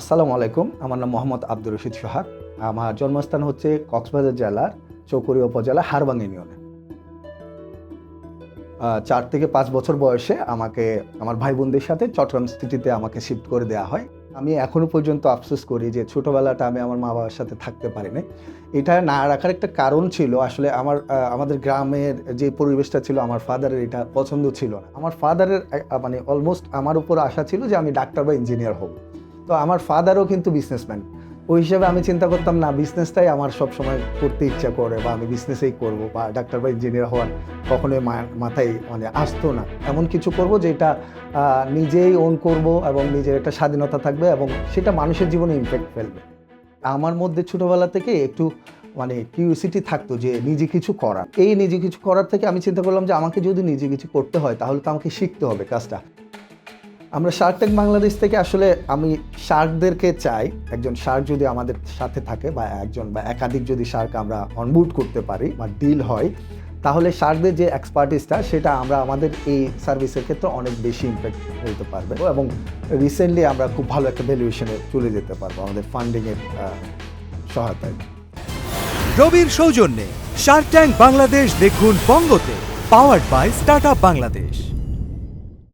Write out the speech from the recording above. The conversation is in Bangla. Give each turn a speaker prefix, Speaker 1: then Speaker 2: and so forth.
Speaker 1: আসসালামু আলাইকুম, আমার নাম মোহাম্মদ আব্দুর রশিদ সোহাগ। আমার জন্মস্থান হচ্ছে কক্সবাজার জেলার চৌকুরি উপজেলা হারবাং ইউনিয়নে। চার থেকে পাঁচ বছর বয়সে আমাকে, আমার ভাই বোনদের সাথে চট্টগ্রাম সিটিতে আমাকে শিফট করে দেওয়া হয়। আমি এখনও পর্যন্ত আফসোস করি যে ছোটবেলাটা আমি আমার মা বাবার সাথে থাকতে পারিনি। এটা না রাখার একটা কারণ ছিল, আসলে আমার আমাদের গ্রামের যে পরিবেশটা ছিল, আমার ফাদারের এটা পছন্দ ছিল না। আমার ফাদারের মানে অলমোস্ট আমার উপর আশা ছিল যে আমি ডাক্তার বা ইঞ্জিনিয়ার হব। তো আমার ফাদারও কিন্তু বিজনেসম্যান ওই হিসাবে আমি চিন্তা করতাম, না বিজনেসটাই আমার সব সময় করতে ইচ্ছা করে বা আমি বিজনেসেই করব বা ডাক্তার বা ইঞ্জিনিয়ার হওয়ার কখনোই মাথায় মানে আসতো না। এমন কিছু করব যেটা নিজেই ওন করব এবং নিজের একটা স্বাধীনতা থাকবে এবং সেটা মানুষের জীবনে ইম্প্যাক্ট ফেলবে। আমার মধ্যে ছোটোবেলা থেকে একটু মানে কিউরিসিটি থাকতো যে নিজে কিছু করার। এই নিজে কিছু করার থেকে আমি চিন্তা করলাম যে আমাকে যদি নিজে কিছু করতে হয় তাহলে তো আমাকে শিখতে হবে কাজটা। আমরা শার্ক ট্যাঙ্ক বাংলাদেশ থেকে আসলে আমি শার্কদেরকে চাই, একজন শার্ক যদি আমাদের সাথে থাকে বা একজন বা একাধিক যদি শার্ক আমরা অনবুট করতে পারি বা ডিল হয়, তাহলে শার্কদের যে এক্সপার্টিসটা সেটা আমরা আমাদের এই সার্ভিসের ক্ষেত্রে অনেক বেশি ইম্প্যাক্ট হতে পারবে এবং রিসেন্টলি আমরা খুব ভালো একটা ভ্যালুয়েশনে চলে যেতে পারব আমাদের ফান্ডিংয়ের সহায়তায়।
Speaker 2: রবির সৌজন্যে শার্ক ট্যাঙ্ক বাংলাদেশ দেখুন বঙ্গতে পাওয়ার্ড বাই স্টার্ট বাংলাদেশ